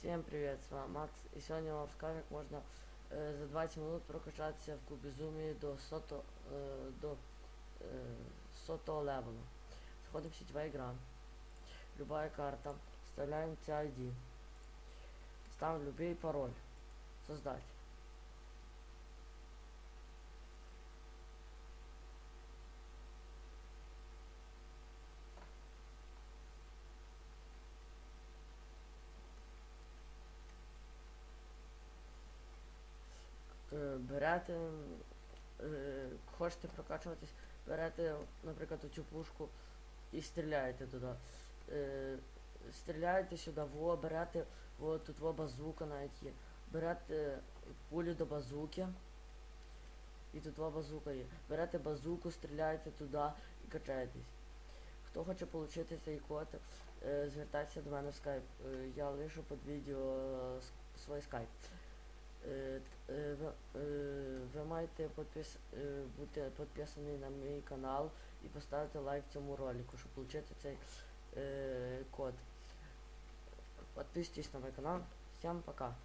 Всем привет, с вами Макс. И сегодня я вам расскажу, как можно э, за 20 минут прокачаться в Кубизумі до сото, э, до э, сотого левела. Заходим в сетевая игра. Любая карта. Вставляем CID. Ставим любой пароль. Создать. Берете, е, хочете прокачуватись, берете, наприклад, цю пушку і стріляєте туди. Е, стріляєте сюди, во, берете, во, тут во базука навіть є. Берете пулю до базуки. І тут во базука є. Берете базуку, стріляєте туди і качаєтесь. Хто хоче отримати цей код, е, звертайтеся до мене в скайп. Е, я лишу під відео е, свій скайп. Е, т- е, ви, е, маєте підпис, е, бути підписані на мій канал і поставити лайк цьому ролику, щоб отримати цей е, код. Підписуйтесь на мій канал. Всім пока.